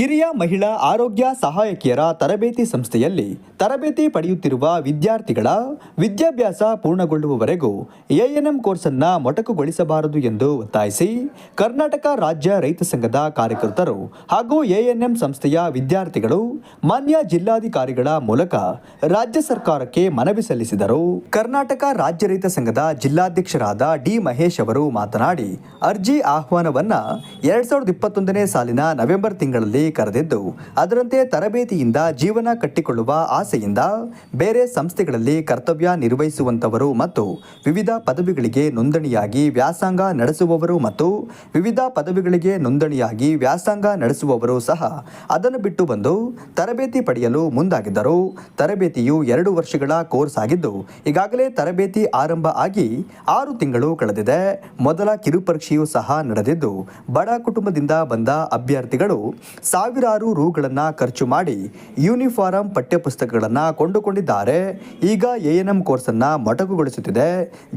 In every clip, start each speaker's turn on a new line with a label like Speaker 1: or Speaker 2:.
Speaker 1: ಕಿರಿಯ ಮಹಿಳಾ ಆರೋಗ್ಯ ಸಹಾಯಕಿಯರ ತರಬೇತಿ ಸಂಸ್ಥೆಯಲ್ಲಿ ತರಬೇತಿ ಪಡೆಯುತ್ತಿರುವ ವಿದ್ಯಾರ್ಥಿಗಳ ವಿದ್ಯಾಭ್ಯಾಸ ಪೂರ್ಣಗೊಳ್ಳುವವರೆಗೂ ಎಎನ್ಎಂ ಕೋರ್ಸನ್ನು ಮೊಟಕುಗೊಳಿಸಬಾರದು ಎಂದು ಒತ್ತಾಯಿಸಿ ಕರ್ನಾಟಕ ರಾಜ್ಯ ರೈತ ಸಂಘದ ಕಾರ್ಯಕರ್ತರು ಹಾಗೂ ಎಎನ್ಎಂ ಸಂಸ್ಥೆಯ ವಿದ್ಯಾರ್ಥಿಗಳು ಮಾನ್ಯ ಜಿಲ್ಲಾಧಿಕಾರಿಗಳ ಮೂಲಕ ರಾಜ್ಯ ಸರ್ಕಾರಕ್ಕೆ ಮನವಿ ಸಲ್ಲಿಸಿದರು. ಕರ್ನಾಟಕ ರಾಜ್ಯ ರೈತ ಸಂಘದ ಜಿಲ್ಲಾಧ್ಯಕ್ಷರಾದ ಡಿ ಮಹೇಶ್ ಅವರು ಮಾತನಾಡಿ, ಅರ್ಜಿ ಆಹ್ವಾನವನ್ನ ಎರಡ್ ಸಾವಿರದ ಇಪ್ಪತ್ತೊಂದನೇ ಸಾಲಿನ ನವೆಂಬರ್ ತಿಂಗಳಲ್ಲಿ ಕರೆದಿದ್ದು ಅದರಂತೆ ತರಬೇತಿಯಿಂದ ಜೀವನ ಕಟ್ಟಿಕೊಳ್ಳುವ ಆಸೆಯಿಂದ ಬೇರೆ ಸಂಸ್ಥೆಗಳಲ್ಲಿ ಕರ್ತವ್ಯ ನಿರ್ವಹಿಸುವಂತವರು ಮತ್ತು ವಿವಿಧ ಪದವಿಗಳಿಗೆ ನೋಂದಣಿಯಾಗಿ ವ್ಯಾಸಂಗ ನಡೆಸುವವರು ಮತ್ತು ವಿವಿಧ ಪದವಿಗಳಿಗೆ ನೋಂದಣಿಯಾಗಿ ವ್ಯಾಸಂಗ ನಡೆಸುವವರು ಸಹ ಅದನ್ನು ಬಿಟ್ಟು ಬಂದು ತರಬೇತಿ ಪಡೆಯಲು ಮುಂದಾಗಿದ್ದರು. ತರಬೇತಿಯು ಎರಡು ವರ್ಷಗಳ ಕೋರ್ಸ್ ಆಗಿದ್ದು, ಈಗಾಗಲೇ ತರಬೇತಿ ಆರಂಭ ಆಗಿ ಆರು ತಿಂಗಳು ಕಳೆದಿದೆ. ಮೊದಲ ಕಿರುಪರೀಕ್ಷೆಯೂ ಸಹ ನಡೆದಿದ್ದು, ಬಡ ಕುಟುಂಬದಿಂದ ಬಂದ ಅಭ್ಯರ್ಥಿಗಳು ಸಾವಿರಾರು ರೂಗಳನ್ನು ಖರ್ಚು ಮಾಡಿ ಯೂನಿಫಾರಂ ಪಠ್ಯಪುಸ್ತಕಗಳನ್ನು ಕೊಂಡುಕೊಂಡಿದ್ದಾರೆ. ಈಗ ಎಎನ್ಎಂ ಕೋರ್ಸನ್ನು ಮೊಟಕುಗೊಳಿಸುತ್ತಿದೆ.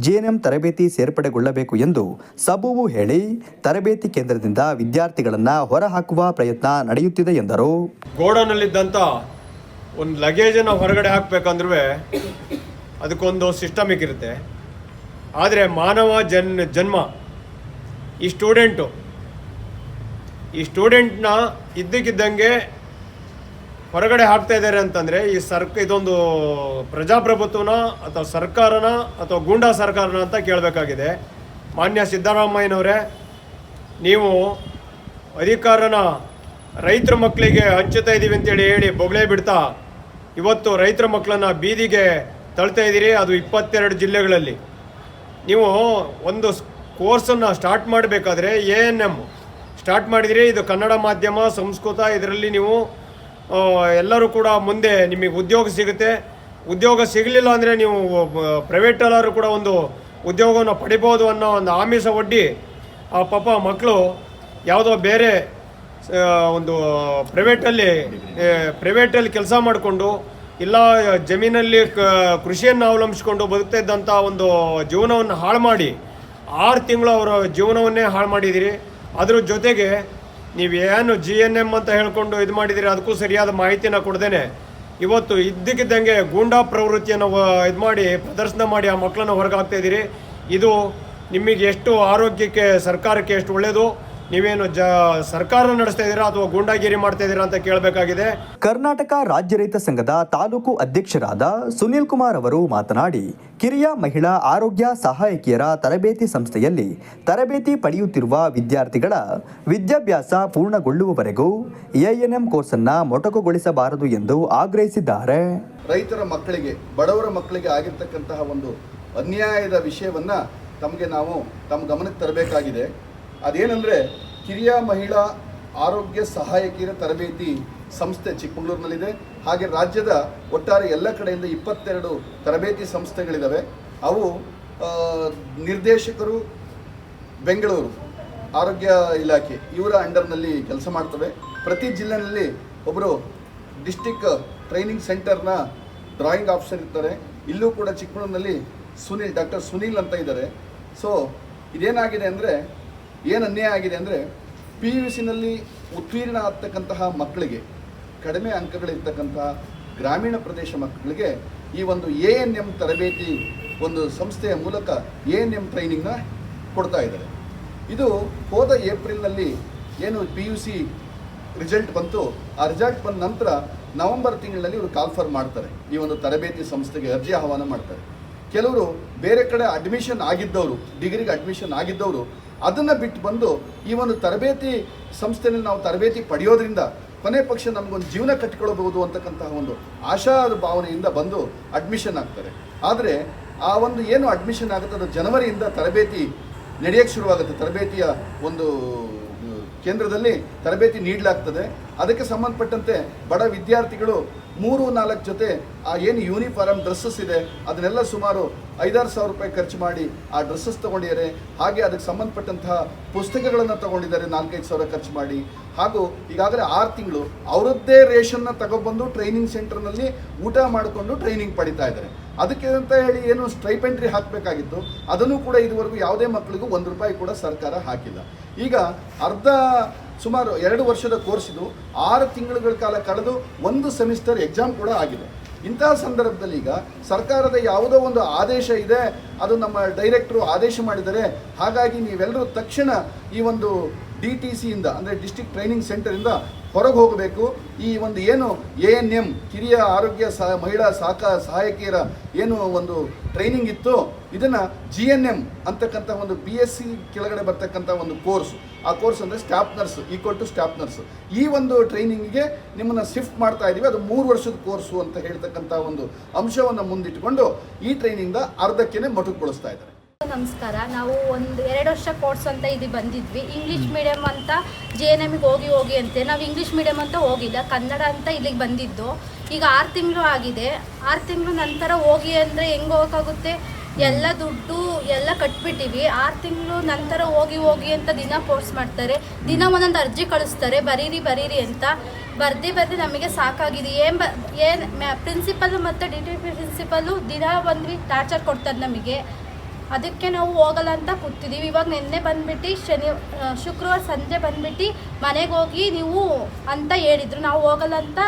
Speaker 1: ಜೆಎನ್ಎಂ ತರಬೇತಿ ಸೇರ್ಪಡೆಗೊಳ್ಳಬೇಕು ಎಂದು ಸಬೂವು ಹೇಳಿ ತರಬೇತಿ ಕೇಂದ್ರದಿಂದ ವಿದ್ಯಾರ್ಥಿಗಳನ್ನು ಹೊರಹಾಕುವ ಪ್ರಯತ್ನ ನಡೆಯುತ್ತಿದೆ ಎಂದರು.
Speaker 2: ಗೋಡನಲ್ಲಿದ್ದಂಥ ಒಂದು ಲಗೇಜನ್ನು ಹೊರಗಡೆ ಹಾಕಬೇಕಂದ್ರೂ ಅದಕ್ಕೊಂದು ಸಿಸ್ಟಮಿಕ್ ಇರುತ್ತೆ ಆದರೆ ಮಾನವ ಜನ್, ಜನ್ಮ ಈ ಸ್ಟೂಡೆಂಟು ಈ ಸ್ಟೂಡೆಂಟ್ನ ಇದ್ದಕ್ಕಿದ್ದಂಗೆ ಹೊರಗಡೆ ಹಾಕ್ತಾ ಇದ್ದಾರೆ ಅಂತಂದರೆ ಈ ಸರ್ಕ, ಇದೊಂದು ಪ್ರಜಾಪ್ರಭುತ್ವನ ಅಥವಾ ಸರ್ಕಾರನ ಅಥವಾ ಗೂಂಡಾ ಸರ್ಕಾರನ ಅಂತ ಕೇಳಬೇಕಾಗಿದೆ. ಮಾನ್ಯ ಸಿದ್ದರಾಮಯ್ಯನವರೇ, ನೀವು ಅಧಿಕಾರನ ರೈತರ ಮಕ್ಕಳಿಗೆ ಹಂಚುತ್ತಾ ಇದ್ದೀವಿ ಅಂತೇಳಿ ಹೇಳಿ ಬೊಗಳೆ ಬಿಡ್ತಾ ಇವತ್ತು ರೈತರ ಮಕ್ಕಳನ್ನು ಬೀದಿಗೆ ತಳ್ತಾ ಇದ್ದೀರಿ, ಅದು ಇಪ್ಪತ್ತೆರಡು ಜಿಲ್ಲೆಗಳಲ್ಲಿ. ನೀವು ಒಂದು ಕೋರ್ಸನ್ನು ಸ್ಟಾರ್ಟ್ ಮಾಡಬೇಕಾದ್ರೆ ಎ ಎನ್ ಎಂ ಸ್ಟಾರ್ಟ್ ಮಾಡಿದಿರಿ. ಇದು ಕನ್ನಡ ಮಾಧ್ಯಮ, ಸಂಸ್ಕೃತ, ಇದರಲ್ಲಿ ನೀವು ಎಲ್ಲರೂ ಕೂಡ ಮುಂದೆ ನಿಮಗೆ ಉದ್ಯೋಗ ಸಿಗುತ್ತೆ. ಉದ್ಯೋಗ ಸಿಗಲಿಲ್ಲ ಅಂದರೆ ನೀವು ಪ್ರೈವೇಟಲ್ಲಾದ್ರೂ ಕೂಡ ಒಂದು ಉದ್ಯೋಗವನ್ನು ಪಡಿಬೋದು ಅನ್ನೋ ಒಂದು ಆಮಿಷ ಒಡ್ಡಿ ಆ ಪಾಪ ಮಕ್ಕಳು ಯಾವುದೋ ಬೇರೆ ಒಂದು ಪ್ರೈವೇಟಲ್ಲಿ ಪ್ರೈವೇಟಲ್ಲಿ ಕೆಲಸ ಮಾಡಿಕೊಂಡು, ಇಲ್ಲ, ಜಮೀನಲ್ಲಿ ಕ, ಕೃಷಿಯನ್ನು ಅವಲಂಬಿಸ್ಕೊಂಡು ಬದುಕ್ತಾ ಇದ್ದಂಥ ಒಂದು ಜೀವನವನ್ನು ಹಾಳು ಮಾಡಿ, ಆರು ತಿಂಗಳು ಅವರ ಜೀವನವನ್ನೇ ಹಾಳು ಮಾಡಿದಿರಿ. ಅದ್ರ ಜೊತೆಗೆ ನೀವು ಏನು ಜಿ ಎನ್ ಎಂ ಅಂತ ಹೇಳ್ಕೊಂಡು ಇದು ಮಾಡಿದಿರಿ ಅದಕ್ಕೂ ಸರಿಯಾದ ಮಾಹಿತಿನ ಕೊಡ್ದೇನೆ. ಇವತ್ತು ಇದ್ದಕ್ಕಿದ್ದಂಗೆ ಗೂಂಡಾ ಪ್ರವೃತ್ತಿಯನ್ನು ಇದು ಮಾಡಿ, ಪ್ರದರ್ಶನ ಮಾಡಿ ಆ ಮಕ್ಕಳನ್ನು ಹೊರಗಾಗ್ತಾ ಇದ್ದೀರಿ. ಇದು ನಿಮಗೆ ಎಷ್ಟು ಆರೋಗ್ಯಕ್ಕೆ, ಸರ್ಕಾರಕ್ಕೆ ಎಷ್ಟು ಒಳ್ಳೆಯದು ನೀವೇನು ಜ ಸರ್ಕಾರ ನಡೆಸ್ತಾ ಇದ್ದೀರಾ ಅಥವಾ ಗೂಂಡಾಗಿರಿ ಮಾಡ್ತಾ ಇದ್ದೀರಾ ಅಂತ ಕೇಳಬೇಕಾಗಿದೆ?
Speaker 1: ಕರ್ನಾಟಕ ರಾಜ್ಯ ರೈತ ಸಂಘದ ತಾಲೂಕು ಅಧ್ಯಕ್ಷರಾದ ಸುನೀಲ್ ಕುಮಾರ್ ಅವರು ಮಾತನಾಡಿ ಕಿರಿಯ ಮಹಿಳಾ ಆರೋಗ್ಯ ಸಹಾಯಕಿಯರ ತರಬೇತಿ ಸಂಸ್ಥೆಯಲ್ಲಿ ತರಬೇತಿ ಪಡೆಯುತ್ತಿರುವ ವಿದ್ಯಾರ್ಥಿಗಳ ವಿದ್ಯಾಭ್ಯಾಸ ಪೂರ್ಣಗೊಳ್ಳುವವರೆಗೂ ಎಎನ್ಎಂ ಕೋರ್ಸನ್ನು ಮೊಟಕುಗೊಳಿಸಬಾರದು ಎಂದು ಆಗ್ರಹಿಸಿದ್ದಾರೆ.
Speaker 3: ರೈತರ ಮಕ್ಕಳಿಗೆ ಬಡವರ ಮಕ್ಕಳಿಗೆ ಆಗಿರ್ತಕ್ಕಂತಹ ಒಂದು ಅನ್ಯಾಯದ ವಿಷಯವನ್ನ ತಮಗೆ ನಾವು ತಮ್ಮ ಗಮನಕ್ಕೆ ತರಬೇಕಾಗಿದೆ. ಅದೇನೆಂದರೆ ಕಿರಿಯ ಮಹಿಳಾ ಆರೋಗ್ಯ ಸಹಾಯಕಿಯರ ತರಬೇತಿ ಸಂಸ್ಥೆ ಚಿಕ್ಕಮಗಳೂರಿನಲ್ಲಿದೆ. ಹಾಗೆ ರಾಜ್ಯದ ಒಟ್ಟಾರೆ ಎಲ್ಲ ಕಡೆಯಿಂದ ಇಪ್ಪತ್ತೆರಡು ತರಬೇತಿ ಸಂಸ್ಥೆಗಳಿದ್ದಾವೆ ಅವು ನಿರ್ದೇಶಕರು ಬೆಂಗಳೂರು ಆರೋಗ್ಯ ಇಲಾಖೆ ಇವರ ಅಂಡರ್ನಲ್ಲಿ ಕೆಲಸ ಮಾಡ್ತವೆ. ಪ್ರತಿ ಜಿಲ್ಲೆನಲ್ಲಿ ಒಬ್ಬರು ಡಿಸ್ಟಿಕ್ ಟ್ರೈನಿಂಗ್ ಸೆಂಟರ್ನ ಡ್ರಾಯಿಂಗ್ ಆಫೀಸರ್ ಇರ್ತಾರೆ. ಇಲ್ಲೂ ಕೂಡ ಚಿಕ್ಕಮಗಳೂರಿನಲ್ಲಿ ಸುನೀಲ್, ಡಾಕ್ಟರ್ ಸುನೀಲ್ ಅಂತ ಇದ್ದಾರೆ. ಸೊ, ಇದೇನಾಗಿದೆ ಅಂದರೆ ಏನು ಅನ್ಯಾಯ ಆಗಿದೆ ಅಂದರೆ ಪಿ ಯು ಸಿನಲ್ಲಿ ಉತ್ತೀರ್ಣ ಆಗ್ತಕ್ಕಂತಹ ಮಕ್ಕಳಿಗೆ, ಕಡಿಮೆ ಅಂಕಗಳಿರ್ತಕ್ಕಂತಹ ಗ್ರಾಮೀಣ ಪ್ರದೇಶ ಮಕ್ಕಳಿಗೆ ಈ ಒಂದು ಎ ಎನ್ ಎಂ ತರಬೇತಿ ಒಂದು ಸಂಸ್ಥೆಯ ಮೂಲಕ ಎ ಎನ್ ಎಂ ಟ್ರೈನಿಂಗ್ನ ಕೊಡ್ತಾ ಇದ್ದಾರೆ. ಇದು ಹೋದ ಏಪ್ರಿಲ್ನಲ್ಲಿ ಏನು ಪಿ ಯು ಸಿ ರಿಸಲ್ಟ್ ಬಂತು, ಆ ರಿಸಲ್ಟ್ ಬಂದ ನಂತರ ನವೆಂಬರ್ ತಿಂಗಳಲ್ಲಿ ಇವರು ಕಾಲ್ಫರ್ ಮಾಡ್ತಾರೆ. ಈ ಒಂದು ತರಬೇತಿ ಸಂಸ್ಥೆಗೆ ಅರ್ಜಿ ಆಹ್ವಾನ ಮಾಡ್ತಾರೆ. ಕೆಲವರು ಬೇರೆ ಕಡೆ ಅಡ್ಮಿಷನ್ ಆಗಿದ್ದವರು ಡಿಗ್ರಿಗೆ ಅಡ್ಮಿಷನ್ ಆಗಿದ್ದವರು, ಅದನ್ನು ಬಿಟ್ಟು ಬಂದು ಈ ಒಂದು ತರಬೇತಿ ಸಂಸ್ಥೆಯಲ್ಲಿ ನಾವು ತರಬೇತಿ ಪಡೆಯೋದ್ರಿಂದ ಕೊನೆ ಪಕ್ಷ ನಮಗೊಂದು ಜೀವನ ಕಟ್ಟಿಕೊಳ್ಳಬಹುದು ಅಂತಕ್ಕಂತಹ ಒಂದು ಆಶಾ ಭಾವನೆಯಿಂದ ಬಂದು ಅಡ್ಮಿಷನ್ ಆಗ್ತಾರೆ. ಆದರೆ ಆ ಒಂದು ಏನು ಅಡ್ಮಿಷನ್ ಆಗುತ್ತೆ ಅದು ಜನವರಿಯಿಂದ ತರಬೇತಿ ನಡೆಯಕ್ಕೆ ಶುರುವಾಗುತ್ತೆ. ತರಬೇತಿಯ ಒಂದು ಕೇಂದ್ರದಲ್ಲಿ ತರಬೇತಿ ನೀಡಲಾಗ್ತದೆ. ಅದಕ್ಕೆ ಸಂಬಂಧಪಟ್ಟಂತೆ ಬಡ ವಿದ್ಯಾರ್ಥಿಗಳು ಮೂರು ನಾಲ್ಕು ಜೊತೆ ಆ ಏನು ಯೂನಿಫಾರ್ಮ್ ಡ್ರೆಸ್ಸಸ್ ಇದೆ, ಅದನ್ನೆಲ್ಲ ಸುಮಾರು ಐದಾರು ಸಾವಿರ ರೂಪಾಯಿ ಖರ್ಚು ಮಾಡಿ ಆ ಡ್ರೆಸ್ಸಸ್ ತೊಗೊಂಡಿದ್ದಾರೆ. ಹಾಗೆ ಅದಕ್ಕೆ ಸಂಬಂಧಪಟ್ಟಂತಹ ಪುಸ್ತಕಗಳನ್ನು ತಗೊಂಡಿದ್ದಾರೆ, ನಾಲ್ಕೈದು ಸಾವಿರ ಖರ್ಚು ಮಾಡಿ. ಹಾಗೂ ಈಗಾಗಲೇ ಆರು ತಿಂಗಳು ಅವರದ್ದೇ ರೇಷನ್ನ ತಗೊಬಂದು ಟ್ರೈನಿಂಗ್ ಸೆಂಟರ್ನಲ್ಲಿ ಊಟ ಮಾಡಿಕೊಂಡು ಟ್ರೈನಿಂಗ್ ಪಡಿತಾ ಇದ್ದಾರೆ. ಅದಕ್ಕೆ ಅಂತ ಹೇಳಿ ಏನು ಸ್ಟ್ರೈಪೆಂಟ್ರಿ ಹಾಕಬೇಕಾಗಿತ್ತು. ಅದನ್ನು ಕೂಡ ಇದುವರೆಗೂ ಯಾವುದೇ ಮಕ್ಕಳಿಗೂ ಒಂದು ರೂಪಾಯಿ ಕೂಡ ಸರ್ಕಾರ ಹಾಕಿಲ್ಲ. ಈಗ ಅರ್ಧ ಸುಮಾರು ಎರಡು ವರ್ಷದ ಕೋರ್ಸ್ ಇದು. ಆರು ತಿಂಗಳುಗಳ ಕಾಲ ಕಳೆದು ಒಂದು ಸೆಮಿಸ್ಟರ್ ಎಕ್ಸಾಮ್ ಕೂಡ ಆಗಿದೆ. ಇಂತಹ ಸಂದರ್ಭದಲ್ಲಿ ಈಗ ಸರ್ಕಾರದ ಯಾವುದೋ ಒಂದು ಆದೇಶ ಇದೆ, ಅದು ನಮ್ಮ ಡೈರೆಕ್ಟ್ರು ಆದೇಶ ಮಾಡಿದರೆ ಹಾಗಾಗಿ ನೀವೆಲ್ಲರೂ ತಕ್ಷಣ ಈ ಒಂದು ಡಿ ಟಿ ಸಿಯಿಂದ ಅಂದರೆ ಡಿಸ್ಟಿಕ್ ಟ್ರೈನಿಂಗ್ ಸೆಂಟರಿಂದ ಹೊರಗೆ ಹೋಗಬೇಕು. ಈ ಒಂದು ಏನು ಎ ಎನ್ ಎಂ ಕಿರಿಯ ಆರೋಗ್ಯ ಸಹ ಮಹಿಳಾ ಸಾಕ, ಸಹಾಯಕಿಯರ ಏನು ಒಂದು ಟ್ರೈನಿಂಗ್ ಇತ್ತು, ಇದನ್ನು ಜಿ ಎನ್ ಎಂ ಅಂತಕ್ಕಂಥ ಒಂದು ಬಿ ಎಸ್ ಸಿ ಕೆಳಗಡೆ ಬರ್ತಕ್ಕಂಥ ಒಂದು ಕೋರ್ಸ್ ಆ ಕೋರ್ಸ್ ಅಂದರೆ staff nurse equal to staff nurse ಈ ಒಂದು ಟ್ರೈನಿಂಗಿಗೆ ನಿಮ್ಮನ್ನು ಶಿಫ್ಟ್ ಮಾಡ್ತಾ ಇದ್ದೀವಿ ಅದು ಮೂರು ವರ್ಷದ ಕೋರ್ಸು ಅಂತ ಹೇಳ್ತಕ್ಕಂಥ ಒಂದು ಅಂಶವನ್ನು ಮುಂದಿಟ್ಟುಕೊಂಡು ಈ ಟ್ರೈನಿಂದ ಅರ್ಧಕ್ಕೇ ಮೊಟಕುಗೊಳಿಸ್ತಾ ಇದ್ದಾರೆ.
Speaker 4: ನಮಸ್ಕಾರ. ನಾವು ಒಂದು ಎರಡು ವರ್ಷ ಕೋರ್ಸ್ ಅಂತ ಇದು ಬಂದಿದ್ವಿ. ಇಂಗ್ಲೀಷ್ ಮೀಡಿಯಮ್ ಅಂತ ಜೆ ಎನ್ ಎಮ್ಗೆ ಹೋಗಿ ಹೋಗಿ ಅಂತೆ. ನಾವು ಇಂಗ್ಲೀಷ್ ಮೀಡಿಯಮ್ ಅಂತ ಹೋಗಿಲ್ಲ. ಕನ್ನಡ ಅಂತ ಇಲ್ಲಿಗೆ ಬಂದಿದ್ದು. ಈಗ ಆರು ತಿಂಗಳು ಆಗಿದೆ. ಆರು ತಿಂಗಳು ನಂತರ ಹೋಗಿ ಅಂದರೆ ಹೆಂಗೆ ಹೋಗೋಕ್ಕಾಗುತ್ತೆ? ಎಲ್ಲ ದುಡ್ಡು ಎಲ್ಲ ಕಟ್ಬಿಟ್ಟಿವಿ. ಆರು ತಿಂಗಳು ನಂತರ ಹೋಗಿ ಹೋಗಿ ಅಂತ ದಿನ ಫೋರ್ಸ್ ಮಾಡ್ತಾರೆ. ದಿನ ಒಂದೊಂದು ಅರ್ಜಿ ಕಳಿಸ್ತಾರೆ. ಬರೀರಿ ಬರೀರಿ ಅಂತ. ಬರ್ದಿ ಬರ್ದಿ ನಮಗೆ ಸಾಕಾಗಿದೆ. ಏನು ಬ, ಏನು ಪ್ರಿನ್ಸಿಪಲ್ಲು ಮತ್ತು ಡಿ ಟಿ ಪಿ ಪ್ರಿನ್ಸಿಪಲ್ಲು ದಿನ ಬಂದ್ವಿ ಟಾರ್ಚರ್ ಕೊಡ್ತಾರೆ ನಮಗೆ. ಅದಕ್ಕೆ ನಾವು ಹೋಗಲ್ಲ ಅಂತ ಕೂತಿದ್ದೀವಿ ಇವಾಗ ನಿನ್ನೆ ಬಂದ್ಬಿಟ್ಟು ಶನಿ ಶುಕ್ರವಾರ ಸಂಜೆ ಬಂದ್ಬಿಟ್ಟು ಮನೆಗೆ ಹೋಗಿ ನೀವು ಅಂತ ಹೇಳಿದ್ರು. ನಾವು ಹೋಗಲ್ಲ ಅಂತ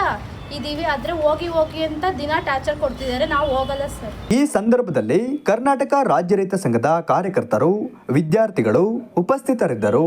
Speaker 4: ಇದ್ದೀವಿ ಆದರೆ ಹೋಗಿ ಹೋಗಿ ಅಂತ ದಿನ ಟಾರ್ಚರ್ ಕೊಡ್ತಿದ್ದಾರೆ. ನಾವು ಹೋಗಲ್ಲ ಸರ್.
Speaker 1: ಈ ಸಂದರ್ಭದಲ್ಲಿ ಕರ್ನಾಟಕ ರಾಜ್ಯ ರೈತ ಸಂಘದ ಕಾರ್ಯಕರ್ತರು, ವಿದ್ಯಾರ್ಥಿಗಳು ಉಪಸ್ಥಿತರಿದ್ದರು.